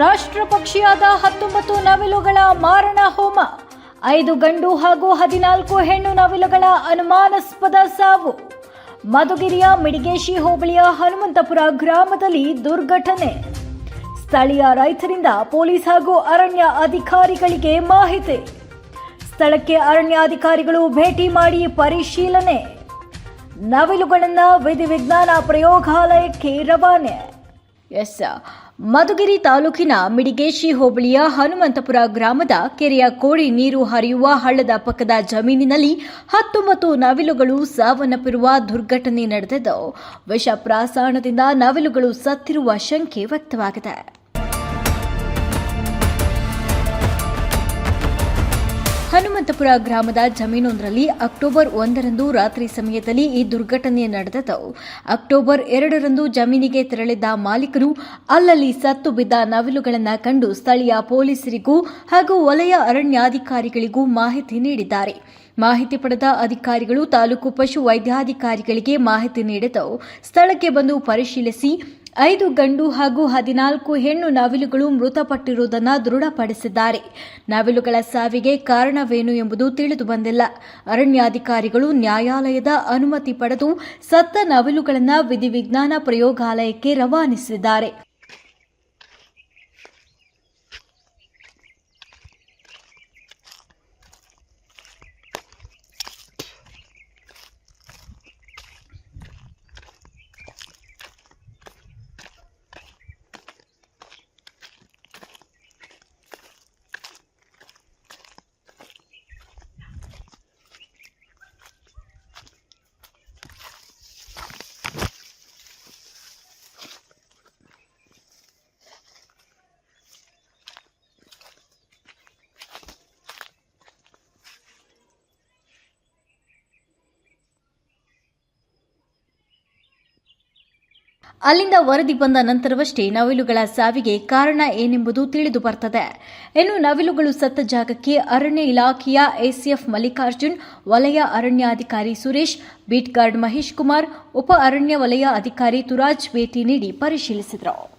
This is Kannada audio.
ರಾಷ್ಟ್ರ ಪಕ್ಷಿಯಾದ ಹತ್ತೊಂಬತ್ತು ನವಿಲುಗಳ ಮಾರಣ ಹೋಮ, ಐದು ಗಂಡು ಹಾಗೂ ಹದಿನಾಲ್ಕು ಹೆಣ್ಣು ನವಿಲುಗಳ ಅನುಮಾನಾಸ್ಪದ ಸಾವು. ಮಧುಗಿರಿಯ ಮಿಡಿಗೇಶಿ ಹೋಬಳಿಯ ಹನುಮಂತಪುರ ಗ್ರಾಮದಲ್ಲಿ ದುರ್ಘಟನೆ. ಸ್ಥಳೀಯ ರೈತರಿಂದ ಪೊಲೀಸ್ ಹಾಗೂ ಅರಣ್ಯ ಅಧಿಕಾರಿಗಳಿಗೆ ಮಾಹಿತಿ. ಸ್ಥಳಕ್ಕೆ ಅರಣ್ಯಾಧಿಕಾರಿಗಳು ಭೇಟಿ ಮಾಡಿ ಪರಿಶೀಲನೆ. ನವಿಲುಗಳನ್ನು ವಿಧಿವಿಜ್ಞಾನ ಪ್ರಯೋಗಾಲಯಕ್ಕೆ ರವಾನೆ. ಎಸ್ ಮಧುಗಿರಿ ತಾಲೂಕಿನ ಮಿಡಿಗೇಶಿ ಹೋಬಳಿಯ ಹನುಮಂತಪುರ ಗ್ರಾಮದ ಕೆರೆಯ ಕೋಡಿ ನೀರು ಹರಿಯುವ ಹಳ್ಳದ ಪಕ್ಕದ ಜಮೀನಿನಲ್ಲಿ ಹತ್ತೊಂಬತ್ತು ನವಿಲುಗಳು ಸಾವನ್ನಪ್ಪಿರುವ ದುರ್ಘಟನೆ ನಡೆದಿದ್ದು ವಿಷ ಪ್ರಾಸಾಣದಿಂದ ನವಿಲುಗಳು ಸತ್ತಿರುವ ಶಂಕೆ ವ್ಯಕ್ತವಾಗಿದೆ. ಹನುಮಂತಪುರ ಗ್ರಾಮದ ಜಮೀನೊಂದರಲ್ಲಿ ಅಕ್ಟೋಬರ್ ಒಂದರಂದು ರಾತ್ರಿ ಸಮಯದಲ್ಲಿ ಈ ದುರ್ಘಟನೆ ನಡೆದಿತು ಅಕ್ಟೋಬರ್ ಎರಡರಂದು ಜಮೀನಿಗೆ ತೆರಳಿದ್ದ ಮಾಲೀಕರು ಅಲ್ಲಲ್ಲಿ ಸತ್ತು ಬಿದ್ದ ನವಿಲುಗಳನ್ನು ಕಂಡು ಸ್ಥಳೀಯ ಪೊಲೀಸರಿಗೂ ಹಾಗೂ ವಲಯ ಅರಣ್ಯಾಧಿಕಾರಿಗಳಿಗೂ ಮಾಹಿತಿ ನೀಡಿದ್ದಾರೆ. ಮಾಹಿತಿ ಪಡೆದ ಅಧಿಕಾರಿಗಳು ತಾಲೂಕು ಪಶು ವೈದ್ಯಾಧಿಕಾರಿಗಳಿಗೆ ಮಾಹಿತಿ ನೀಡಿದವು ಸ್ಥಳಕ್ಕೆ ಬಂದು ಪರಿಶೀಲಿಸಿ ಐದು ಗಂಡು ಹಾಗೂ ಹದಿನಾಲ್ಕು ಹೆಣ್ಣು ನವಿಲುಗಳು ಮೃತಪಟ್ಟಿರುವುದನ್ನು ದೃಢಪಡಿಸಿದ್ದಾರೆ. ನವಿಲುಗಳ ಸಾವಿಗೆ ಕಾರಣವೇನು ಎಂಬುದು ತಿಳಿದು ಬಂದಿಲ್ಲ. ಅರಣ್ಯಾಧಿಕಾರಿಗಳು ನ್ಯಾಯಾಲಯದ ಅನುಮತಿ ಪಡೆದು ಸತ್ತ ನವಿಲುಗಳನ್ನು ವಿಧಿವಿಜ್ಞಾನ ಪ್ರಯೋಗಾಲಯಕ್ಕೆ ರವಾನಿಸಿದ್ದಾರೆ. ಅಲ್ಲಿಂದ ವರದಿ ಬಂದ ನಂತರವಷ್ಟೇ ನವಿಲುಗಳ ಸಾವಿಗೆ ಕಾರಣ ಏನೆಂಬುದು ತಿಳಿದು ಬರ್ತದೆ. ಇನ್ನು ನವಿಲುಗಳು ಸತ್ತ ಜಾಗಕ್ಕೆ ಅರಣ್ಯ ಇಲಾಖೆಯ ಎಸಿಎಫ್ ಮಲ್ಲಿಕಾರ್ಜುನ್, ವಲಯ ಅರಣ್ಯಾಧಿಕಾರಿ ಸುರೇಶ್ ಬೀಟ್ ಗಾರ್ಡ್ ಮಹೇಶ್ ಕುಮಾರ್, ಉಪ ಅರಣ್ಯ ವಲಯ ಅಧಿಕಾರಿ ತುರಾಜ್ ಭೇಟಿ ನೀಡಿ ಪರಿಶೀಲಿಸಿದರು.